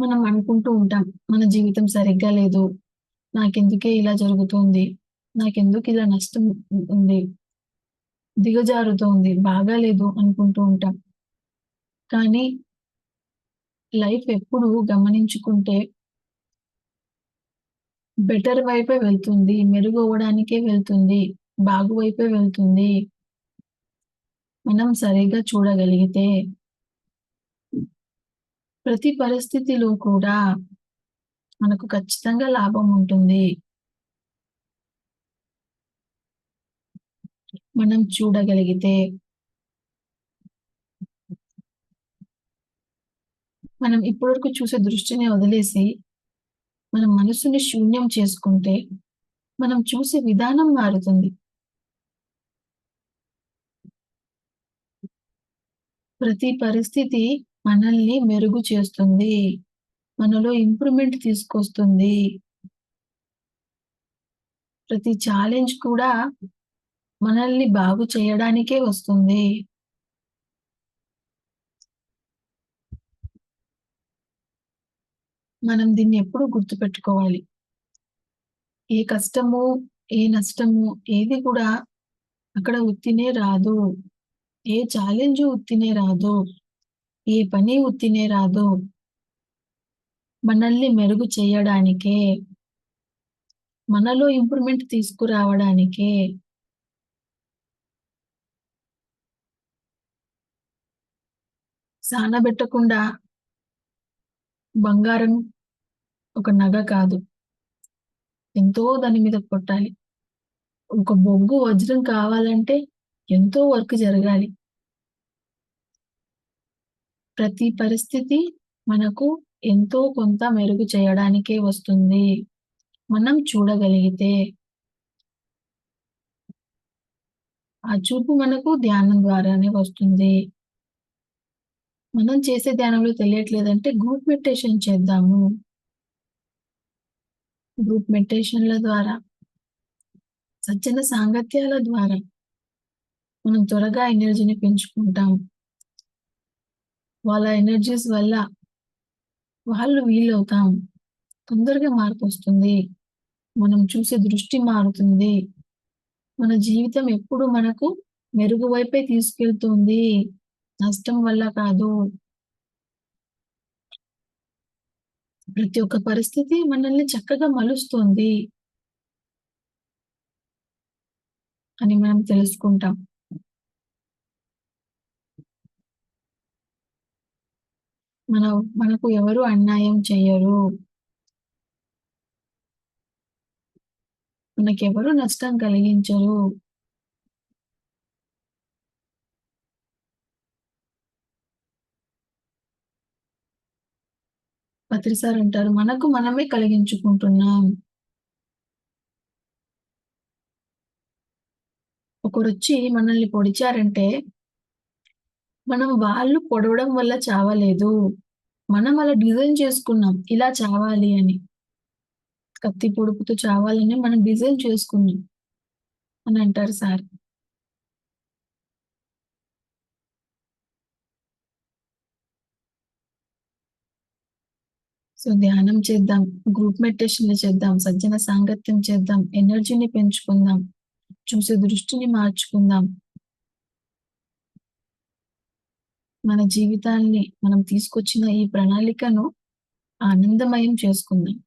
మనం అనుకుంటూ ఉంటాం. మన జీవితం సరిగ్గా లేదు. నాకెందుకే ఇలా జరుగుతుంది? నాకెందుకు ఇలా నష్టం ఉంది? దిగజారుతోంది. బాగాలేదు అనుకుంటూ ఉంటాం. కానీ లైఫ్ ఎప్పుడు గమనించుకుంటే బెటర్ వైపే వెళ్తుంది. మెరుగవడానికే వెళ్తుంది. బాగు వైపే వెళ్తుంది. మనం సరిగ్గా చూడగలిగితే ప్రతి పరిస్థితిలో కూడా మనకు ఖచ్చితంగా లాభం ఉంటుంది. మనం చూడగలిగితే మనం ఇప్పటివరకు చూసే దృష్టిని వదిలేసి, మన మనసుని శూన్యం చేసుకుంటే, మనం చూసే విధానం మారుతుంది. ప్రతి పరిస్థితి మనల్ని మెరుగు చేస్తుంది. మనలో ఇంప్రూవ్‌మెంట్ తీసుకొస్తుంది. ప్రతి ఛాలెంజ్ కూడా మనల్ని బాగు చేయడానికే వస్తుంది. మనం దీన్ని ఎప్పుడు గుర్తుపెట్టుకోవాలి. ఏ కష్టము, ఏ నష్టము ఏది కూడా అక్కడ ఉత్తినే రాదు. ఏ ఛాలెంజ్ ఉత్తినే రాదు. ఏ పని ఉత్తినే రాదు. మనల్ని మెరుగు చేయడానికే. మనలో ఇంప్రూవ్‌మెంట్ తీసుకురావడానికే. సానబెట్టకుండా బంగారం ఒక నగ కాదు. ఎంతో దాని మీద కొట్టాలి. ఒక బొగ్గు వజ్రం కావాలంటే ఎంతో వర్క్ జరగాలి. ప్రతి పరిస్థితి మనకు ఎంతో కొంత మెరుగు చేయడానికే వస్తుంది. మనం చూడగలిగితే. ఆ చూపు మనకు ధ్యానం ద్వారానే వస్తుంది. మనం చేసే ధ్యానంలో తెలియట్లేదంటే గ్రూప్ మెడిటేషన్ చేద్దాము. గ్రూప్ మెడిటేషన్‌ల ద్వారా సజ్జన సాంగత్యాల ద్వారా మనం త్వరగా ఎనర్జీని పెంచుకుంటాం. వాళ్ళ ఎనర్జీస్ వల్ల వాళ్ళు వీలవుతాం. తొందరగా మార్పు వస్తుంది మనం చూసే దృష్టి మారుతుంది. మన జీవితం ఎప్పుడు మనకు మెరుగు వైపే తీసుకెళ్తుంది. నష్టం వల్ల కాదు. ప్రతి ఒక్క పరిస్థితి మనల్ని చక్కగా మలుస్తుంది. అని మనం తెలుసుకుంటాం. మనం మనకు ఎవరు అన్యాయం చేయరు మనకెవరు నష్టం కలిగించరు. పత్రిసార్ అంటారు. మనకు మనమే కలిగించుకుంటున్నాం. ఒకరు వచ్చి మనల్ని పొడిచారంటే మనం వాళ్ళు పొడవడం వల్ల చావలేదు. మనం అలా డిజైన్ చేసుకున్నాం. ఇలా చావాలి అని. కత్తి పొడుపుతో చావాలని మనం డిజైన్ చేసుకున్నాం. అని అంటారు సార్. సో, ధ్యానం చేద్దాం. గ్రూప్ మెడిటేషన్‌లు చేద్దాం. సజ్జన సాంగత్యం చేద్దాం. ఎనర్జీని పెంచుకుందాం. చూసే దృష్టిని మార్చుకుందాం. మన జీవితాన్ని మనం తీసుకొచ్చిన ఈ ప్రణాళికను ఆనందమయం చేసుకుందాం.